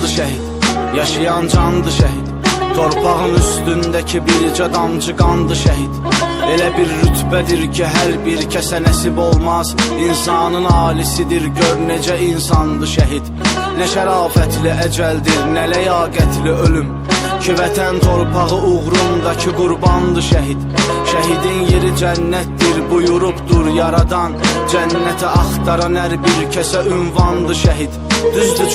Candı şəhid, yaşayan candı şəhid Torpağın üstündəki bircə damcı qandı şəhid Elə bir rütbədir ki, hər bir kəsə nəsib olmaz. İnsanın alisidir, gör necə insandı şəhid Nə şərafətli əcəldir, nə ləyaqətli ölüm. Ki vətən torpağı uğrundakı qurbandı şəhid Şəhidin yeri cənnətdir, buyurubdur yaradan. Cənnəti axtaran hər bir kəsə ünvandı şəhid Düzdür